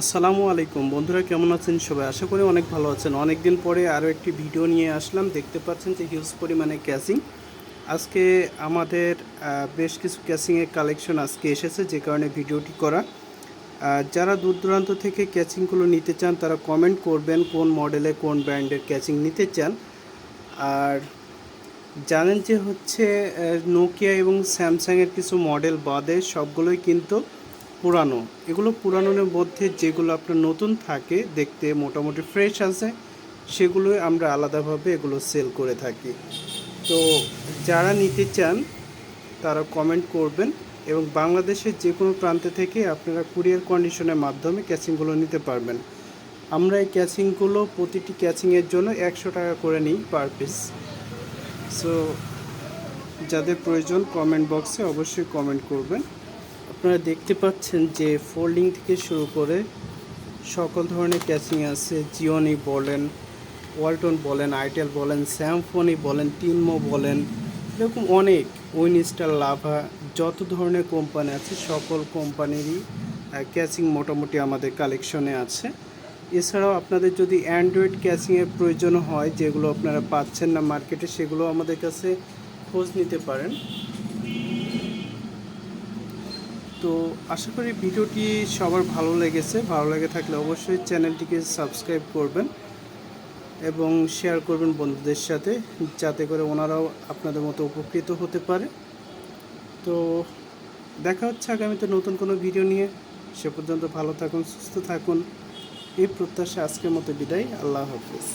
আসসালামু আলাইকুম। বন্ধুরা, কেমন আছেন? সবাই আশা করি অনেক ভালো আছেন। অনেক দিন পরে আরও একটি ভিডিও নিয়ে আসলাম। দেখতে পাচ্ছেন যে হিউজ পরিমাণে ক্যাচিং আজকে আমাদের বেশ কিছু ক্যাচিংয়ের কালেকশন আজকে এসেছে, যে কারণে ভিডিওটি করা। যারা দূর দূরান্ত থেকে ক্যাচিংগুলো নিতে চান, তারা কমেন্ট করবেন কোন মডেলে কোন ব্র্যান্ডের ক্যাচিং নিতে চান। আর জানেন যে হচ্ছে নোকিয়া এবং স্যামসাংয়ের কিছু মডেল বাদে সবগুলোই কিন্তু পুরানো। এগুলো পুরানোর মধ্যে যেগুলো আপনার নতুন থাকে, দেখতে মোটামুটি ফ্রেশ আছে, সেগুলোই আমরা আলাদাভাবে এগুলো সেল করে থাকি। তো যারা নিতে চান, তারা কমেন্ট করবেন এবং বাংলাদেশের যে কোনো প্রান্তে থেকে আপনারা কুরিয়ার কন্ডিশনের মাধ্যমে ক্যাচিংগুলো নিতে পারবেন। আমরা এই ক্যাচিংগুলো প্রতিটি ক্যাচিংয়ের জন্য একশো টাকা করে নিই পার পিস সো যাদের প্রয়োজন কমেন্ট বক্সে অবশ্যই কমেন্ট করবেন। আপনারা দেখতে পাচ্ছেন যে ফোল্ডিং থেকে শুরু করে সকল ধরনের ক্যাচিং আছে। জিওনি বলেন ওয়ালটন বলেন আইটেল বলেন স্যামফোনি বলেন টিনমো বলেন, এরকম অনেক উইনস্টার লাভা যত ধরনের কোম্পানি আছে, সকল কোম্পানিরই ক্যাচিং মোটামুটি আমাদের কালেকশনে আছে। এছাড়াও আপনাদের যদি অ্যান্ড্রয়েড ক্যাচিংয়ের প্রয়োজন হয়, যেগুলো আপনারা পাচ্ছেন না মার্কেটে সেগুলো আমাদের কাছে খোঁজ নিতে পারেন। তো আশা করি ভিডিওটি সবার ভালো লেগেছে। ভালো লেগে থাকলে অবশ্যই চ্যানেলটিকে সাবস্ক্রাইব করবেন এবং শেয়ার করবেন বন্ধুদের সাথে, যাতে করে ওনারাও আপনাদের মতো উপকৃত হতে পারে। তো দেখা হচ্ছে আগামীতে নতুন কোনো ভিডিও নিয়ে। সে পর্যন্ত ভালো থাকুন, সুস্থ থাকুন। এই প্রত্যাশা আজকের মতো বিদায়। আল্লাহ হাফিজ।